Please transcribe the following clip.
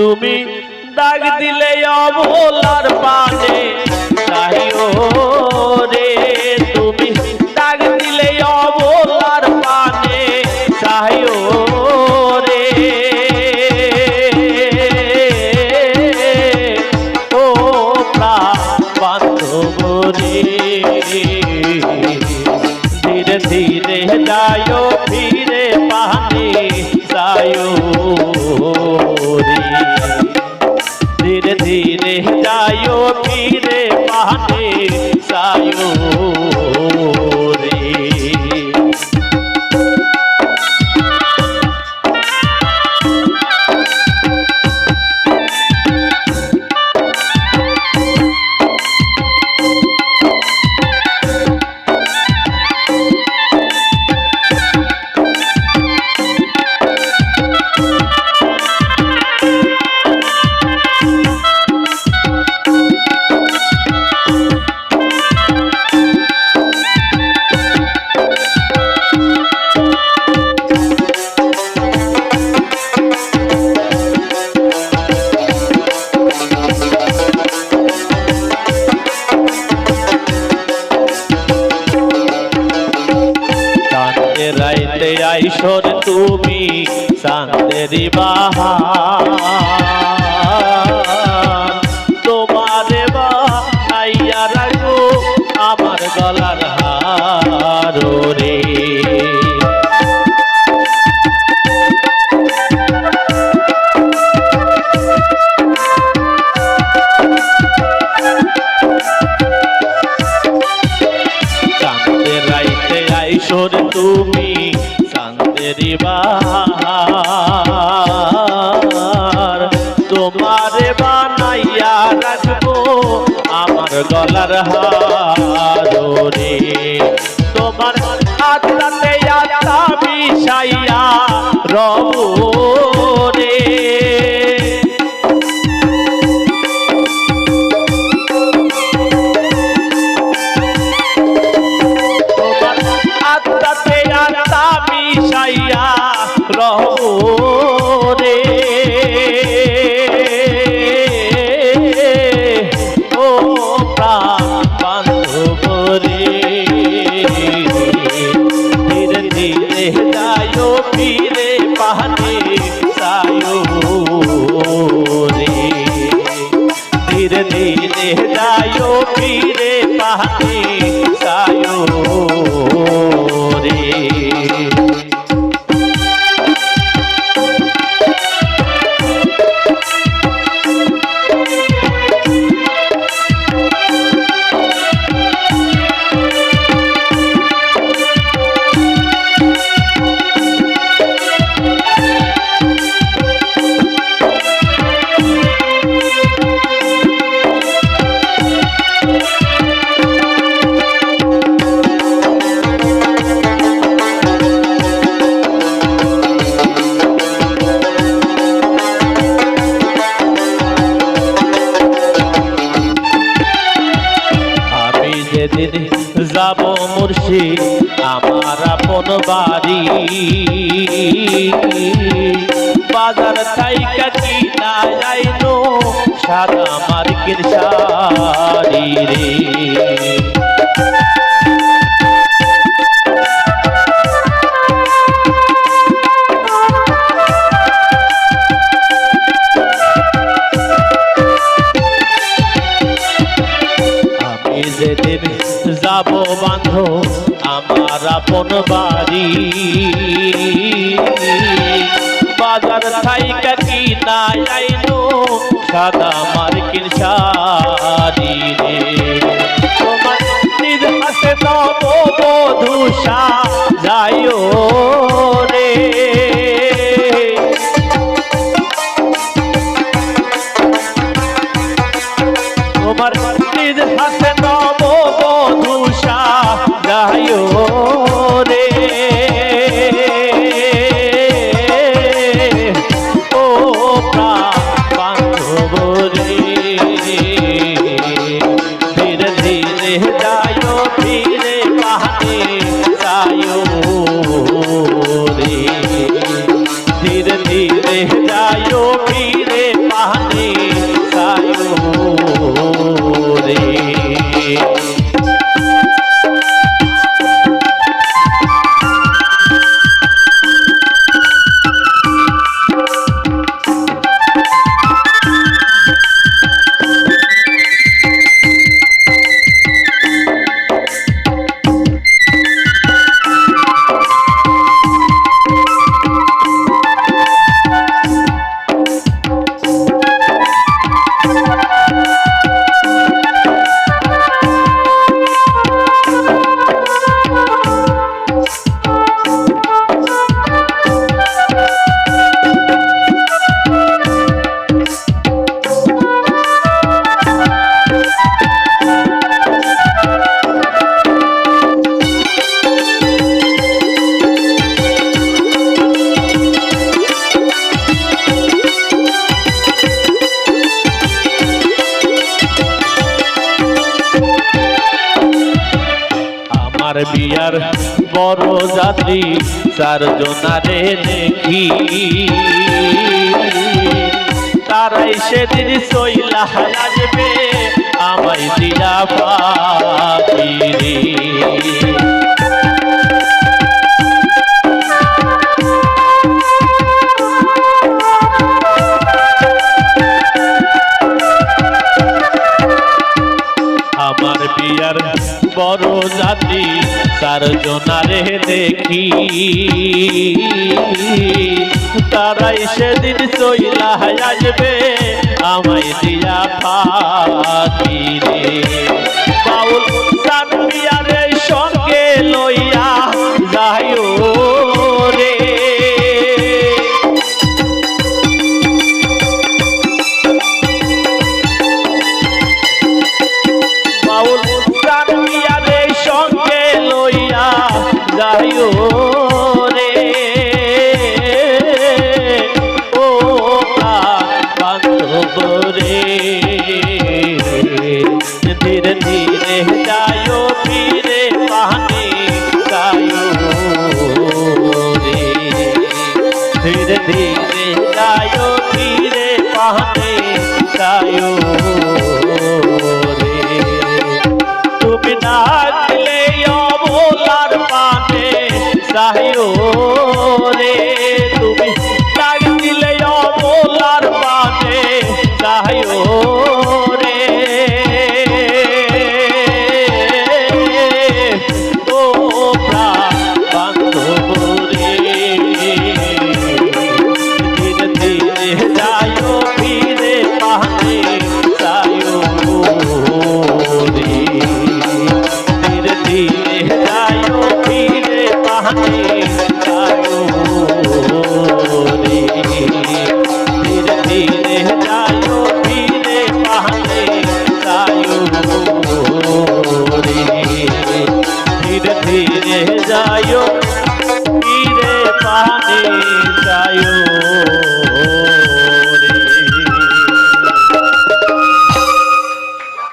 তুমি দাগ দিলে অবলার পানে। রে, তুমি দাগ দিলে অবলার পানে। চাহিও রে। ও বান্ধব, ধীরে ধীরে যায়ো ফিরে পানে যায়ো বাহার রাখব। আমার গলার হারে তোমার আত্মাতে আত্মা সাইয়া রব বাজার থাইকা কি না যাইনো সাদা মার্কের শাড়ি রে। যাব বান্ধ আমার আপন বাড়ি বাজার থাইকা কি না আইনো সাদা মার্কিন শাড়ি রে। তোমার নিজ হাতে নব বধূষা যাইও আমার বিয়ার বড় জাতি চার জোনারে দেখি তারাই সেদিন শৈলা লাগবে আমায় দিয়া পা তারাই সেদিন চইলা আসবে আমায় দিয়া ফাঁকি রে বাউল yeah.